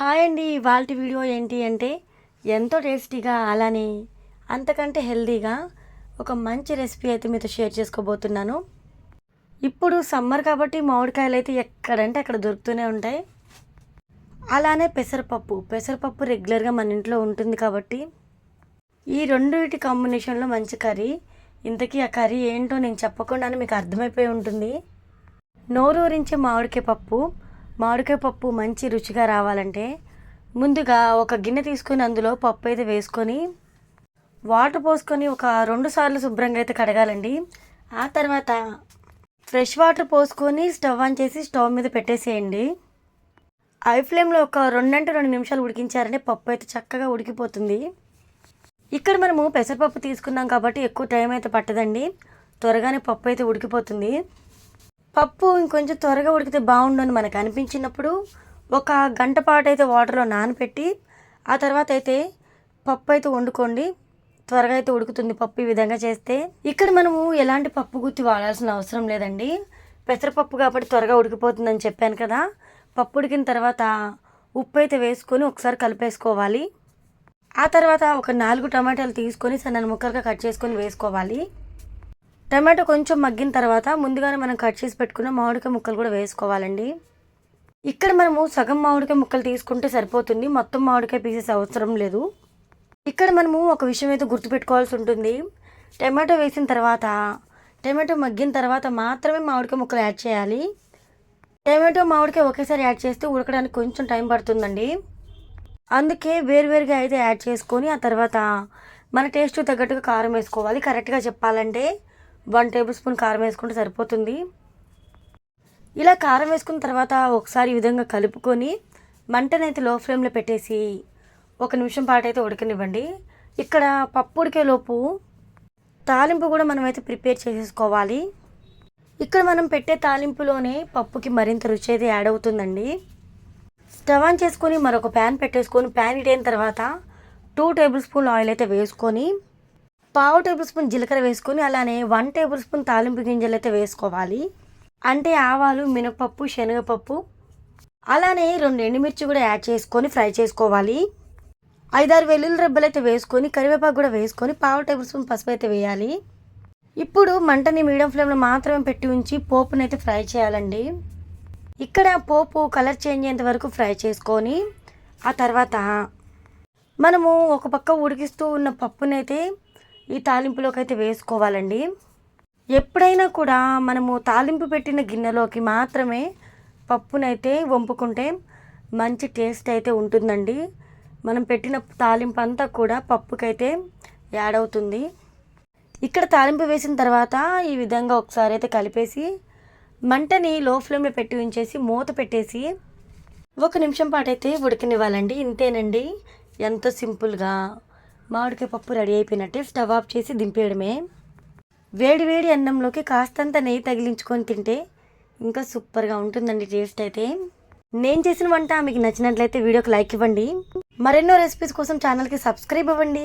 Hi అండి ఇవాళ video ఏంటి అంటే ఎంతో టేస్టీగా అలానే అంతకంటే హెల్తీగా ఒక మంచి రెసిపీ అయితే మీతో షేర్ చేసుకోబోతున్నాను. ఇప్పుడు సమ్మర్ కాబట్టి మామిడికాయలు అయితే ఎక్కడంటే అక్కడ దొరుకుతూనే ఉంటాయి. అలానే పెసరపప్పు పెసరపప్పు రెగ్యులర్గా మన ఇంట్లో ఉంటుంది కాబట్టి ఈ రెండు వీటి కాంబినేషన్లో మంచి కర్రీ. ఇంతకీ ఆ కర్రీ ఏంటో నేను చెప్పకుండానే మీకు అర్థమైపోయి ఉంటుంది. నోరూరించే మామిడికాయ పప్పు మామిడికాయ పప్పు మంచి రుచిగా రావాలంటే ముందుగా ఒక గిన్నె తీసుకొని అందులో పప్పు అయితే వేసుకొని వాటర్ పోసుకొని ఒక రెండు సార్లు శుభ్రంగా అయితే కడగాలండి. ఆ తర్వాత ఫ్రెష్ వాటర్ పోసుకొని స్టవ్ ఆన్ చేసి స్టవ్ మీద పెట్టేసేయండి. ఐ ఫ్లేమ్లో ఒక రెండంటే రెండు నిమిషాలు ఉడికించారంటే పప్పు అయితే చక్కగా ఉడికిపోతుంది. ఇక్కడ మనము పెసరపప్పు తీసుకున్నాం కాబట్టి ఎక్కువ టైం అయితే పట్టదండి. త్వరగానే పప్పు అయితే ఉడికిపోతుంది. పప్పు ఇంకొంచెం త్వరగా ఉడికితే బాగుండని మనకు అనిపించినప్పుడు ఒక గంట పాటు అయితే వాటర్లో నానబెట్టి ఆ తర్వాత అయితే పప్పు అయితే వండుకోండి. త్వరగా అయితే ఉడుకుతుంది పప్పు ఈ విధంగా చేస్తే. ఇక్కడ మనము ఎలాంటి పప్పు గుత్తి వాడాల్సిన అవసరం లేదండి. పెసరపప్పు కాబట్టి త్వరగా ఉడికిపోతుందని చెప్పాను కదా. పప్పు ఉడికిన తర్వాత ఉప్పు అయితే వేసుకొని ఒకసారి కలిపేసుకోవాలి. ఆ తర్వాత ఒక నాలుగు టమాటాలు తీసుకొని సన్న ముక్కలుగా కట్ చేసుకొని వేసుకోవాలి. టమాటో కొంచెం మగ్గిన తర్వాత ముందుగానే మనం కట్ చేసి పెట్టుకున్న మామిడికాయ ముక్కలు కూడా వేసుకోవాలండి. ఇక్కడ మనము సగం మామిడికాయ ముక్కలు తీసుకుంటే సరిపోతుంది. మొత్తం మామిడికాయ పీసెస్ అవసరం లేదు. ఇక్కడ మనము ఒక విషయం అయితే గుర్తుపెట్టుకోవాల్సి ఉంటుంది. టమాటో వేసిన తర్వాత టమాటో మగ్గిన తర్వాత మాత్రమే మామిడికాయ ముక్కలు యాడ్ చేయాలి. టమాటో మామిడికాయ ఒకేసారి యాడ్ చేస్తే ఉడకడానికి కొంచెం టైం పడుతుందండి. అందుకే వేరువేరుగా అయితే యాడ్ చేసుకొని ఆ తర్వాత మన టేస్ట్ తగ్గట్టుగా కారం వేసుకోవాలి. కరెక్ట్గా చెప్పాలంటే వన్ టేబుల్ స్పూన్ కారం వేసుకుంటే సరిపోతుంది. ఇలా కారం వేసుకున్న తర్వాత ఒకసారి ఈ విధంగా కలుపుకొని మంటనైతే లో ఫ్లేమ్లో పెట్టేసి ఒక నిమిషం పాటు అయితే ఉడకనివ్వండి. ఇక్కడ పప్పు ఉడికేలోపు తాలింపు కూడా మనమైతే ప్రిపేర్ చేసేసుకోవాలి. ఇక్కడ మనం పెట్టే తాలింపులోనే పప్పుకి మరింత రుచి అయితే యాడ్ అవుతుందండి. స్టవ్ ఆన్ చేసుకొని మరొక ప్యాన్ పెట్టేసుకొని ప్యాన్ ఇటైన తర్వాత టూ టేబుల్ స్పూన్ ఆయిల్ అయితే వేసుకొని పావు టేబుల్ స్పూన్ జీలకర్ర వేసుకొని అలానే వన్ టేబుల్ స్పూన్ తాలింపు గింజలు అయితే వేసుకోవాలి. అంటే ఆవాలు మినపప్పు శనగపప్పు. అలానే రెండు ఎండుమిర్చి కూడా యాడ్ చేసుకొని ఫ్రై చేసుకోవాలి. ఐదారు వెల్లుల్లి రెబ్బలు అయితే వేసుకొని కరివేపాకు కూడా వేసుకొని పావు టేబుల్ స్పూన్ పసుపు అయితే వేయాలి. ఇప్పుడు మంటని మీడియం ఫ్లేమ్లో మాత్రమే పెట్టి ఉంచి పోపునైతే ఫ్రై చేయాలండి. ఇక్కడ పోపు కలర్ చేంజ్ అయ్యేంత వరకు ఫ్రై చేసుకొని ఆ తర్వాత మనము ఒక పక్క ఉడికిస్తూ ఉన్న పప్పునైతే ఈ తాలింపులోకి అయితే వేసుకోవాలండి. ఎప్పుడైనా కూడా మనము తాలింపు పెట్టిన గిన్నెలోకి మాత్రమే పప్పునైతే వంపుకుంటే మంచి టేస్ట్ అయితే ఉంటుందండి. మనం పెట్టిన తాలింపు అంతా కూడా పప్పుకైతే యాడ్ అవుతుంది. ఇక్కడ తాలింపు వేసిన తర్వాత ఈ విధంగా ఒకసారి అయితే కలిపేసి మంటని లో ఫ్లేమ్లో పెట్టి ఉంచేసి మూత పెట్టేసి ఒక నిమిషం పాటు అయితే ఉడకనివ్వాలండి. ఇంతేనండి. ఎంతో సింపుల్గా. మామిడికాయ పప్పు రెడీ అయిపోయినట్టే స్టవ్ ఆఫ్ చేసి దింపేయడమే. వేడి వేడి అన్నంలోకి కాస్తంత నెయ్యి తగిలించుకొని తింటే ఇంకా సూపర్గా ఉంటుందండి టేస్ట్ అయితే. నేను చేసిన వంట మీకు నచ్చినట్లయితే వీడియోకి లైక్ ఇవ్వండి. మరెన్నో రెసిపీస్ కోసం ఛానల్కి సబ్స్క్రైబ్ అవ్వండి.